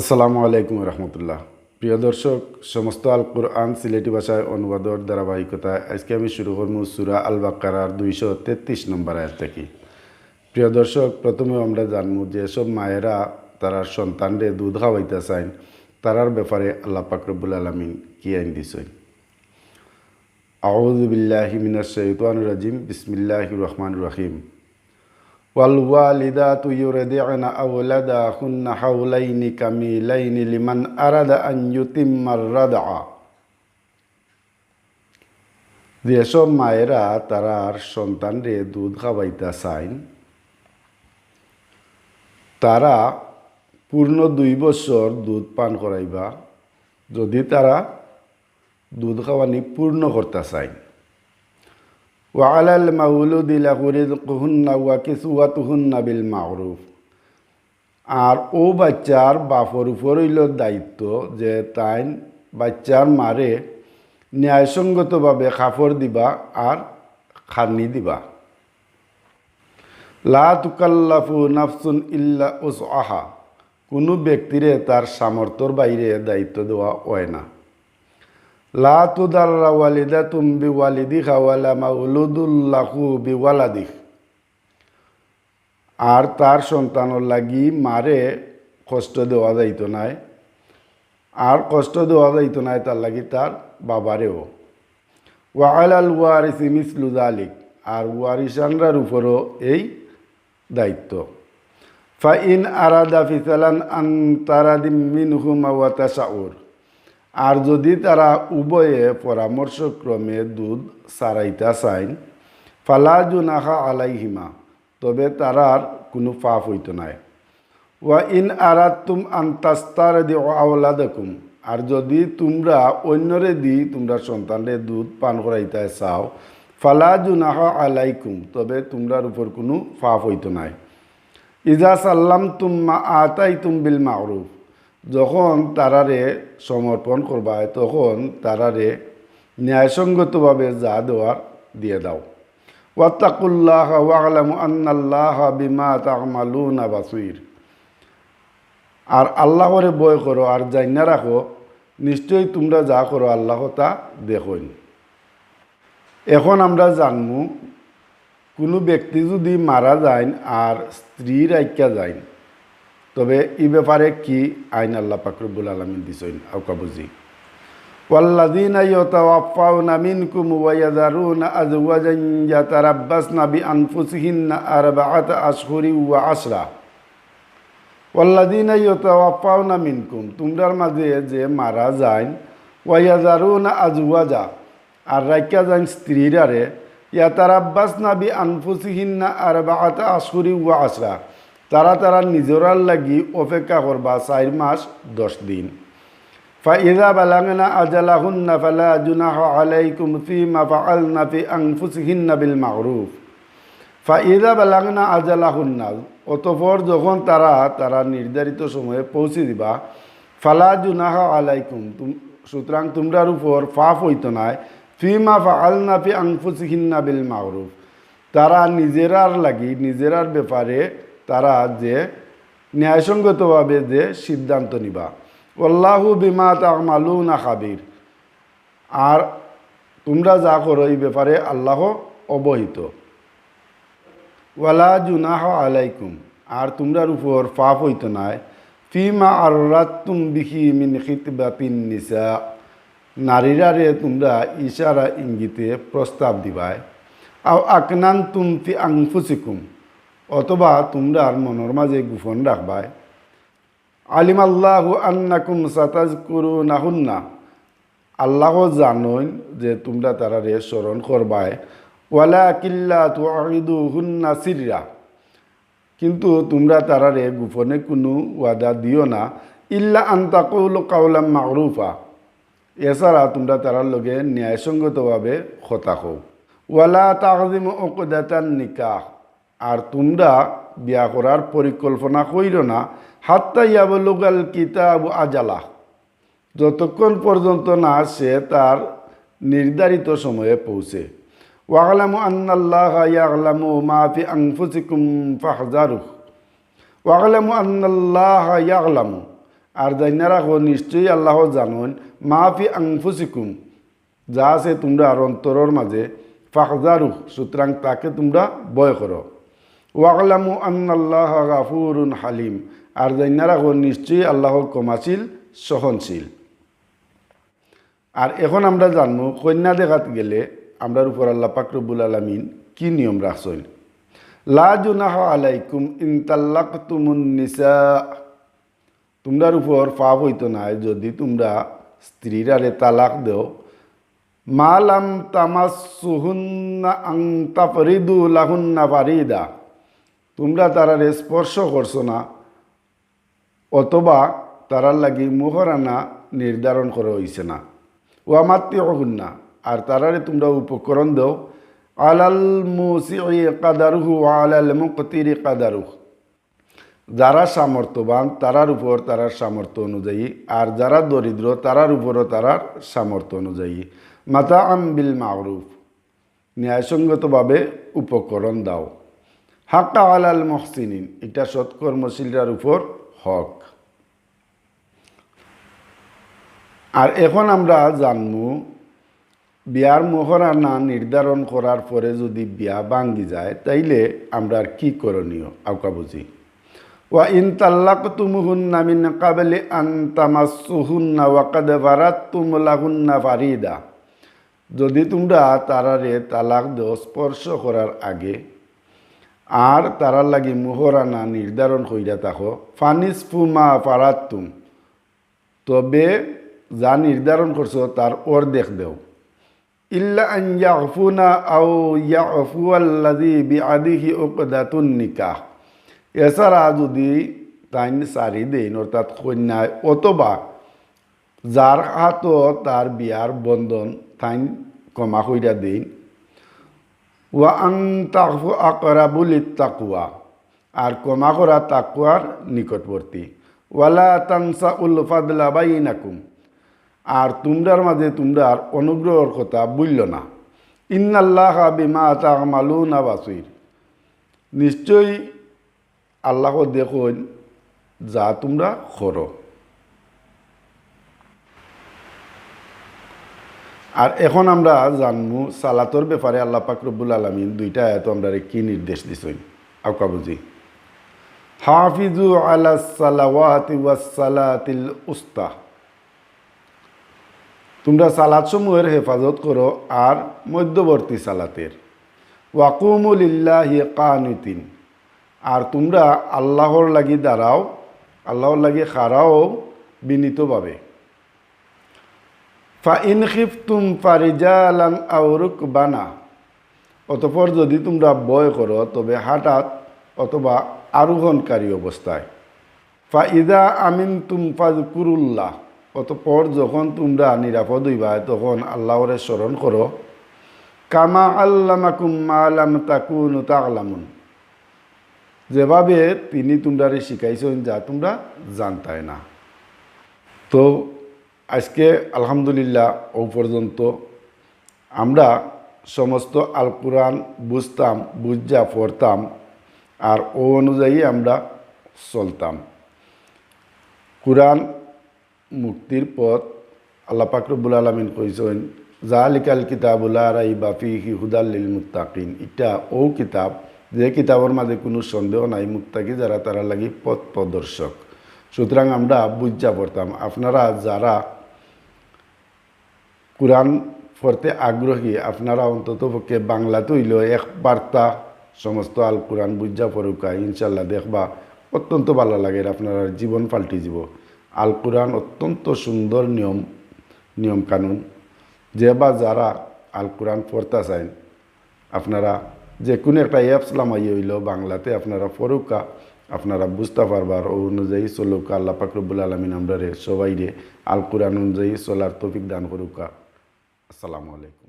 আসসালামু আলাইকুম রহমতুল্লাহ। প্রিয় দর্শক, সমস্ত আল কোরআন সিলেটি ভাষায় অনুবাদর ধারাবাহিকতায় আজকে আমি শুরু করব সুরা আল বাক্কারার দুইশো তেত্রিশ নম্বর আয়াত থেকে। প্রিয় দর্শক, প্রথমে আমরা জানব যে সব মায়েরা তারার সন্তানরে দুধ খাওয়াইতে চান তারার ব্যাপারে আল্লাহ পাকরবুল আলমিন কি আইন দিছেন আউযু বিল্লাহি মিনাশ শাইতানির রাজিম, বিসমিল্লাহির রহমানির রহিম। والوالدات يرضعن أولادهن حولين كاملين لمن أراد أن يتم الرضع যেসব মায়েরা তারার সন্তানরে দুধ খাওয়াইতে চাইন তারা পূর্ণ দুই বছর দুধ পান করাইবা যদি তারা দুধ খাওয়ানি পূর্ণ করতে চায় وعلى المولود له رزقهن وكسوتهن بالمعروف আর ও বাচ্চার বাপর উপর হইল দায়িত্ব যে তাই বাচ্চার মারে ন্যায়সঙ্গতভাবে খাফর দিবা আর খানি দিবা লা তুকাল্লাফু নাফসুন ইল্লা উস আহা কোনো ব্যক্তিরে তার সামর্থ্যর বাইরে দায়িত্ব দেওয়া হয় না লা তুদাররা ওয়ালিদা তুম বি ওয়ালিদিখা ওয়ালা মাউলুদুল্লাহু বি ওয়ালাদিখ আর তার সন্তানর লাগি মারে কষ্ট দেওয়া যাইত নাই। আর কষ্ট দেওয়া যাইত নাই, তার লাগি তার বাবারেও। ওয়ালাল ওয়ারিসি মিসলু জালিক আর ওয়ারিসানরার উপরও এই দায়িত্ব। ফাইন আরাদা ফিসালান আন তারাদিম মিনহুমা ওয়া তাসাউর আর যদি তারা উভয়ে পরামর্শক্রমে দুধ সারাইতা চাইন, ফালা জুনাহা আলাইহিমা, তবে তারার কোনো পাপ হইত নাই। ওয়া ইন আরাতুম আন্তাস্তার দি আওলাদকুম, আর যদি তোমরা অন্যরে দি তোমরা সন্তানরে দুধ পান করাইতে চাও, ফালা জুনাহা আলাইকুম, তবে তোমরার উপর কোনো পাপ হইত নাই। ইজা সাল্লাম তুম্মা আতাই তুম বিল মারুফ যখন তারারে সমর্পণ করবায় তখন তারারে ন্যায়সঙ্গতভাবে যা দেওয়ার দিয়ে দাও। ওয়াত্তাকুল্লাহ ওয়ালামু আন্নাল্লাহ বিমা তামালুনা বাসুইর আর আল্লাহরে বয় করো, আর জাইনা রাখো, নিশ্চয়ই তোমরা যা করো আল্লাহ তা দেখুন এখন আমরা জানমু, কোনো ব্যক্তি যদি মারা যায় আর স্ত্রী রাইকা যায় তবে এই ব্যাপারে কি আইন আল্লাহ পাকরবুল আলমিন দিছেন আউকা বুঝি والذين يتوفون منكم ويذرون أزواجا يتربصن بأنفسهن أربعة أشهر وعشرة والذين يتوفون منكم তোমরার মাঝে যে মারা যায় ওয়াজারুনা আজওয়াজা আর রাইকা যান স্ত্রীরারে ইয়াতারাব্বাসনা বি আনফুসিহিন্না আরবাআতা আশহুরি ওয়া আশরা তারা তারা নিজরার লাগি অপেক্ষা করবা চার মাস, দশ দিন। ফাইদা বালাংনা আজালাহুন্না ফালা জুনাহ আলাইকুম ফিমা ফাআলনা ফি আনফুসিহিন্না বিল মারুফ ফাইদা বালাংনা আজালাহুন্না, অতপর যখন তারা তারা নির্ধারিত সময়ে পৌঁছে দিবা, ফালা জুনাহ আলাইকুম সুতরাং তোমরার উপর ফাফ হইত নাই, ফিমা ফি আনফুসিহিন্না বিল মারুফ তারা নিজেরার লাগি, নিজেরার ব্যাপারে তারা যে ন্যায়সঙ্গতভাবে যে সিদ্ধান্ত নিবা। আল্লাহু বিমা তামালুনা খাবির। আর তোমরা যা করো এই ব্যাপারে আল্লাহ অবহিত। ওয়ালা জুনাহ আলাইকুম। আর তোমরার উপর পাপ হইত নাই। ফিমা আর রাতুম বিহি মিন খিতবাতিন নিসা। নারীরারে তোমরা ইশারা ইঙ্গিতে প্রস্তাব দিবায়। আও আকনান তুম ফি আংফুসিকুম অথবা তোমরার মনের মাঝে গোপন রাখবায় আলিম আল্লাহ আন্নাকুম সাতাজ করু নাহুন্না আল্লাহ জানইন যে তোমরা তারারে স্মরণ করবায় ওয়ালা কিল্লা তু আইদু হুন্না সিররা। কিন্তু তোমরা তারারে গোপনে কোনো ওয়াদা দিও না। ইল্লা আন্তাকুল কাউলাম মারুফা। এছাড়া তোমরা তারার লগে ন্যায়সঙ্গতভাবে কথা হও ওয়ালা তাকদিম ওকদাতান নিকাহ। আর তোমরা বিয়া করার পরিকল্পনা কইর না। হাত্তা ইয়াবলুগাল কিতাব আজালা। যতক্ষণ পর্যন্ত না সে তার নির্ধারিত সময়ে পৌঁছে। ওয়াগলামু আন্নাল্লাহ ইয়াগলামু মা ফি আনফুসিকুম ফাহজারুহ। ওয়াগলামু আন্নাল্লাহ ইয়াগলামু আর জাইনা রাখো, নিশ্চয়ই আল্লাহ জানুন মাফি আংফুসিকুম যা আছে তোমরা আর অন্তরের মাঝে ফাহজারু সুতরাং তাকে তোমরা বয় করো। ওয়াকলামু আন্নাল্লাহ গাফুরুন হালিম। আর জাইনা রাখো নিশ্চয়ই আল্লাহ কমাশীল সহনশীল। আর এখন আমরা জানব, কন্যা দেখাত গেলে আমরার উপর আল্লাহ পাকরবুল আলমিন কি নিয়ম রাখছেন? লা জুনাহ আলাইকুম ইনতাল্লাক তুমুন নিসা। তোমরার উপর পাপ হইতো নাই যদি তোমরা স্ত্রীরারে তালাক দেও। মালাম তামাসুহুন্না আং তাফরিদু লাহুন্না ফারিদা। তোমরা তারারে স্পর্শ করছ না, অথবা তারার লাগি মোহরানা নির্ধারণ করা হইছে না। ও আমাত্মীয় না আর তারারে তোমরা উপকরণ দাও। আলাল মুসি কাদারুহু আলাল মুকতিরি কাদারুহ। যারা সামর্থ্যবান, তারার উপর তারার সামর্থ্য অনুযায়ী, আর যারা দরিদ্র, তারার উপরও তারার সামর্থ্য অনুযায়ী। মাতা আম্বিল মারুফ ন্যায়সঙ্গতভাবে উপকরণ দাও। হাক্কা আলাল মহসিনিন, এটা সৎকর্মশীলরার উপর হক। আর এখন আমরা জানব, বিয়ার মোহরানা নির্ধারণ করার পরে যদি বিয়া ভাঙ্গি যায়, তাইলে আমরা আর কি করণীয়? আউকা বুঝি। ওয়া ইন তাল্লাক তুমুহুন্না মিন কাবলি আন তামাসুহুন্না ওয়াকাদ ফারাতুম লাহুন্না ফারিদা। যদি তোমরা তারারে তালাক দেও স্পর্শ করার আগে আর তারার লাগি মোহরানা নির্ধারণ কইরা থাকো। ফানিস ফুমা ফারাতুম তবে যা নির্ধারণ করছ তার অর্ধেক দেও। ইল্লা এছাড়া যদি তাইন সারি দেন অর্থাৎ কন্যায় অথবা যার হাতও তার বিয়ার বন্ধন তাইন কমা কইরা দেন ওয়া আকরাবুল তাকুয়া আর কমা করা তাকুয়ার নিকটবর্তী। ওয়ালা তানসা উল ফাদলা বাইনাকুম। আর তোমরার মাঝে তোমরার অনুগ্রহর কথা বলল না। ইন্নাল্লাহ বিমা তামালুনা বাসির। নিশ্চয়ই আল্লাহ দেখুন যা তোমরা করো। আর এখন আমরা জানব সালাতর ব্যাপারে আল্লাহ পাক রব্বুল আলমিন দুইটা এত আমরা কি নির্দেশ দিছেন? আউকা বুঝি হাফিজু আলা সালাওয়াতি ওয়াসালাতিল উস্তা। তোমরা হেফাজত করো আর মধ্যবর্তী সালাতের। ওয়াকুমুল ইল্লাহি কানুতিন। আর তোমরা আল্লাহর লাগি দাঁড়াও, আল্লাহর লাগি খারাও বিনীতভাবে। ফা ইন খিফতুম ফারিজালান আউরুক বানা অতপর যদি তোমরা বয় করো, তবে হঠাৎ অথবা আরোহণকারী অবস্থায়। ফা ইদা আমিন তুম ফাজকুরুল্লাহ অতপর যখন তোমরা নিরাপদ হইবা, তখন আল্লাহরে স্মরণ করো, কামা আল্লামাকুম আলাম তাকুন তাকলামুন যেভাবে তিনি তোমরা শিখাইছেন যা তোমরা জানতাই না। তো আজকে আলহামদুলিল্লাহ ও পর্যন্ত আমরা সমস্ত আল কোরআন বুঝতাম, বুঝা, পড়তাম আর ও অনুযায়ী আমরা চলতাম। কোরআন মুক্তির পথ আল্লাহ পাকরবুল আলমিন কইছেন জালিকাল কিতাবুল্লাহ রাই বাফি হি হুদাল্লিল মুত্তাকিন। এটা ও কিতাব, যে কিতাবের মাঝে কোনো সন্দেহ নাই মুক্তাকি যারা, তারা লাগি পথ প্রদর্শক। সুতরাং আমরা বুঝা পড়তাম। আপনারা যারা কোরআন পড়তে আগ্রহী, আপনারা অন্তত পক্ষে বাংলাতে হইল এক বার্তা সমস্ত আল কোরআন বুঝা পড়ুকা ইনশাল্লাহ দেখবা অত্যন্ত ভালো লাগে আপনারা জীবন পাল্টি যাব আল কোরআন অত্যন্ত সুন্দর নিয়ম নিয়ম কানুন। যে বা যারা আল কোরআন পড়তে চান আপনারা যে কোনো একটা অ্যাপস লামাই হইল বাংলাতে আপনারা পড়ুকা, আপনারা বুঝতে পারবার ও অনুযায়ী চলুকা, আল্লাহ পাকরবুল আলমিন আমরা রে সবাই রে আল কোরআন অনুযায়ী চলার তফিক দান করুকা। আসসালামু আলাইকুম।